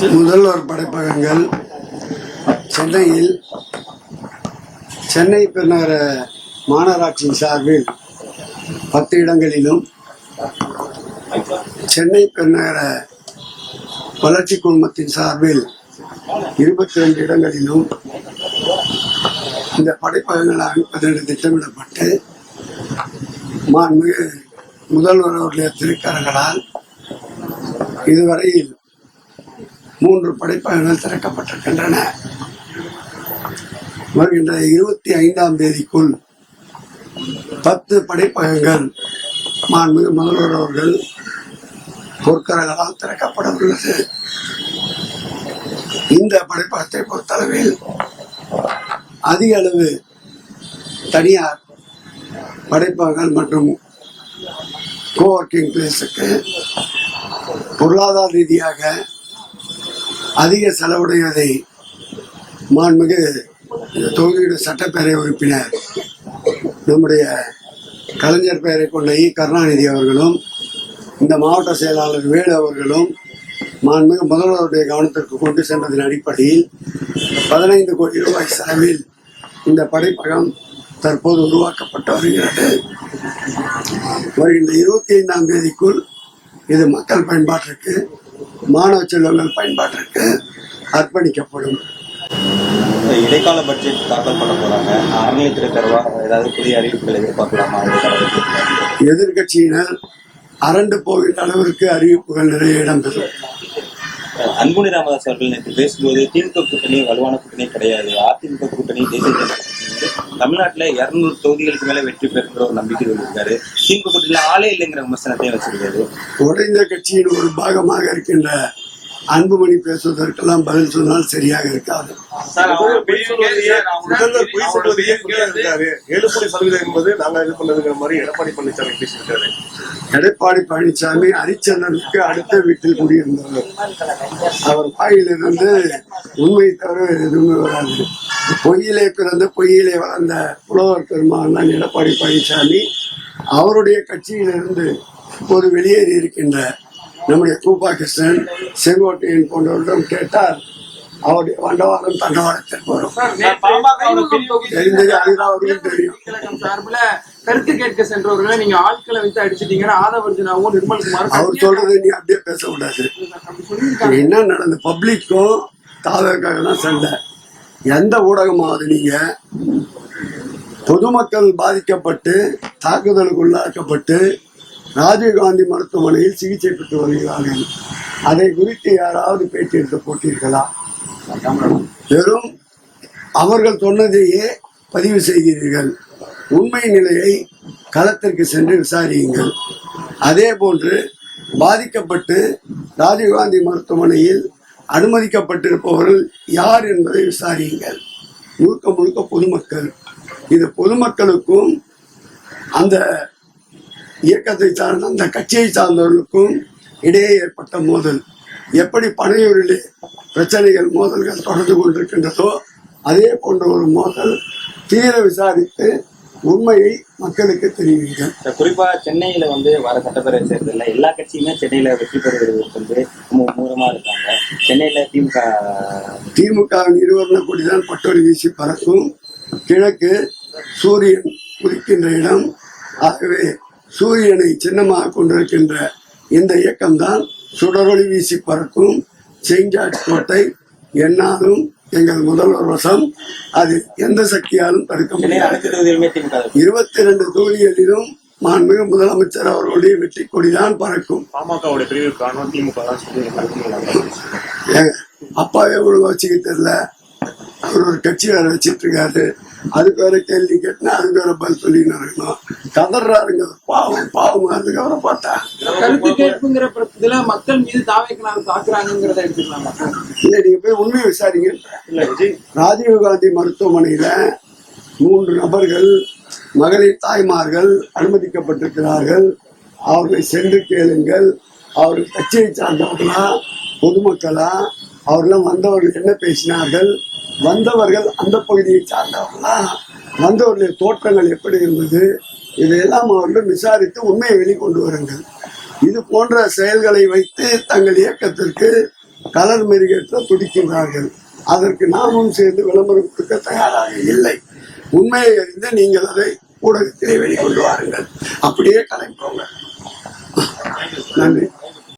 முதல்வர் படைப்பகங்கள் சென்னையில் சென்னை பெருநகர மாநகராட்சியின் சார்பில் பத்து இடங்களிலும் சென்னை பெருநகர வளர்ச்சி குழுமத்தின் சார்பில் இருபத்தி ரெண்டு இடங்களிலும் இந்த படைப்பகங்கள் அமைப்பதென்று திட்டமிடப்பட்டு மாண்புமிகு முதல்வர் அவருடைய திருக்கரங்களால் இதுவரையில் மூன்று படைப்பகங்கள் திறக்கப்பட்டிருக்கின்றன. வருகின்ற இருபத்தி ஐந்தாம் தேதிக்குள் பத்து படைப்பகங்கள் மாண்புமிகு முதல்வர் அவர்கள் பொற்கரங்களால் திறக்கப்பட உள்ளது இந்த படைப்பகத்தை பொறுத்தளவில் அதிக அளவு தனியார் படைப்பகங்கள் மற்றும் கோவர்க்கிங் பிளேஸுக்கு பொருளாதார ரீதியாக அதிக செலவுடையதை மாண்புமிகு தொகுதியுடைய சட்டப்பேரவை உறுப்பினர் நம்முடைய கலைஞர் பெயரை கொண்ட இ. கருணாநிதி அவர்களும் இந்த மாவட்ட செயலாளர் வேலு அவர்களும் மாண்புமிகு முதல்வருடைய கவனத்திற்கு கொண்டு சென்றதன் அடிப்படையில் பதினைந்து கோடி ரூபாய் செலவில் இந்த படைப்பகம் தற்போது உருவாக்கப்பட்டு வருகிறது. வருகின்ற இருபத்தி ஐந்தாம் தேதிக்குள் இது மக்கள் பயன்பாட்டிற்கு மாணவ செல்வங்கள் பயன்பாட்டிற்கு அர்ப்பணிக்கப்படும். இடைக்கால பட்ஜெட் தாக்கல் பண்ண போறாங்க. அறநிலைத்துறை தரவா ஏதாவது புதிய அறிவிப்புகள் எதிர்பார்க்கலாமா? எதிர்கட்சியினர் அரண்டு போகின்ற அளவிற்கு அறிவிப்புகள் நிறைய இடம்பெறும். அன்புமணி ராமதாஸ் அவர்கள் நேற்று பேசும்போது திமுக கூட்டணி வலுவான கூட்டணி கிடையாது. அதிமுக கூட்டணி தேசிய தமிழ்நாட்டுல இருநூறு தொகுதிகளுக்கு மேல வெற்றி பெறுகிற ஒரு நம்பிக்கை இருக்காரு. திமுக கூட்டத்தில் ஆளே இல்லைங்கிற விமர்சனத்தையும் வச்சிருக்காரு. உடைந்த கட்சியின் ஒரு பாகமாக இருக்கின்ற அன்புமணி பேசுவதற்கெல்லாம் பதில் சொன்னால் சரியாக இருக்காது. முதல்வர் பொய் சொல்வதையே முதல்வர் பொய் சொல்வதையே இருக்காரு? ஏழு புள்ளி சதவீதம் என்பது நாங்க இது பண்ணதுங்கிற மாதிரி எடப்பாடி பழனிசாமி பேசியிருக்காரு. எடப்பாடி பழனிசாமி ஹரிச்சந்திரனுக்கு அடுத்த வீட்டில் குடியிருந்தவர். அவர் வாயிலிருந்து உண்மை தவிர எதுவுமே வராது. பொய்யிலே பிறந்த பொய்யிலே வளர்ந்த புலவர் பெருமான் தான் எடப்பாடி பழனிசாமி. அவருடைய கட்சியிலிருந்து இப்போது வெளியேறி இருக்கின்ற நம்முடைய கூப்பா கிருஷ்ணன் செங்கோட்டையன் போன்றவரிடம் கேட்டால் அவருடைய வண்டவாளம் தண்டவாளத்திற்கு வரும். தெரிந்தது அதுதான் தெரியும். கழகம் சார்புல கருத்து கேட்க சென்றவர்களை நீங்க ஆட்களை வைத்து அடிச்சிட்டீங்கன்னா ஆதவர்ஜனாவும் நிர்மல்குமார் அவர் சொல்றதை நீ அப்படியே பேசக்கூடாது. என்ன நடந்து பப்ளிக்கும் தாவக்காக தான் சண்டை. எந்த ஊடகமாவது நீங்க பொதுமக்கள் பாதிக்கப்பட்டு தாக்குதலுக்கு உள்ளாக்கப்பட்டு ராஜீவ்காந்தி மருத்துவமனையில் சிகிச்சை பெற்று வருகிறார்கள். அதை குறித்து யாராவது பேட்டி எடுத்து போட்டீர்களா? வெறும் அவர்கள் சொன்னதையே பதிவு செய்கிறீர்கள். உண்மை நிலையை களத்திற்கு சென்று விசாரியுங்கள். அதே போன்று பாதிக்கப்பட்டு ராஜீவ்காந்தி மருத்துவமனையில் அனுமதிக்கப்பட்டிருப்பவர்கள் யார் என்பதை விசாரியுங்கள். முழுக்க முழுக்க பொதுமக்கள். இது பொதுமக்களுக்கும் அந்த இயக்கத்தை சார்ந்த அந்த கட்சியை சார்ந்தவர்களுக்கும் இடையே ஏற்பட்ட மோதல். எப்படி பனையூரிலே பிரச்சனைகள் மோதல்கள் தொடர்ந்து கொண்டிருக்கின்றதோ அதே போன்ற ஒரு மோதல் தீர விசாரித்து உண்மையை மக்களுக்கு தெரிவிங்கள் இப்ப குறிப்பா சென்னையில வந்து வர சட்டப்பேரவை தேர்தலில் எல்லா கட்சியுமே சென்னையில வெற்றி பெறுவதற்கு வந்து மு- மூலமா இருக்காங்க. சென்னையில திமுக திமுக இருவர்ண கொடிதான் பட்டொலி வீசி பறக்கும். கிழக்கு சூரியன் உதிக்கின்ற இடம். ஆகவே சூரியனை சின்னமாக கொண்டிருக்கின்ற இந்த இயக்கம்தான் சுடரொளி வீசி பறக்கும் செஞ்சாட் கோட்டை. என்னாலும் எங்கள் முதல்வர் வசம் அது எந்த சக்தியாலும் தடுக்க முடியாது. இருபத்தி ரெண்டு தொகுதிகளிலும் மாண்புமிகு முதலமைச்சர் அவர்களுடைய வெற்றி கொடிதான் பறக்கும் அப்பாவே ஒழுங்கா வச்சுக்க தெரியல. அவர் ஒரு கட்சி வேற வச்சிட்டு இருக்காரு. அதுக்கு வேற கேள்வி கேட்டினா அதுக்கு வேற பதில் சொல்லின்னு இருக்கணும் கதறாருங்க பாவம் பாவம். அதுக்கு அவரை பார்த்தா கருத்து கேட்புங்கிற இதுல மக்கள் மீது தாவைக்கனார் தாக்குறாங்கிறத எடுத்துக்கலாமா இல்ல நீங்க போய் உண்மையை விசாரிங்க. ராஜீவ் காந்தி மருத்துவமனையில மூன்று நபர்கள் மகளிர் தாய்மார்கள் அனுமதிக்கப்பட்டிருக்கிறார்கள். அவர்களை சென்று கேளுங்கள். அவர்கள் கட்சியை சார்ந்தவர்களா? பொதுமக்களா? அவர்களும் வந்தவர்கள் என்ன பேசினார்கள்? வந்தவர்கள் அந்த பகுதியை சார்ந்தவர்களா? வந்தவர்களுடைய தோற்றங்கள் எப்படி இருந்தது? இதையெல்லாம் அவர்கள் விசாரித்து உண்மையை வெளிக்கொண்டு வருங்கள். இது போன்ற செயல்களை வைத்து தங்கள் இயக்கத்திற்கு கலர் மெருகேற்ற துடிக்கின்றார்கள். அதற்கு நாமும் சேர்ந்து விளம்பரம் கொடுக்க தயாராக இல்லை. உண்மையை அறிந்து நீங்கள் அதை ஊடகத்திலே வெளிக்கொண்டு வாருங்கள். அப்படியே கலைப்போங்க. நன்றி.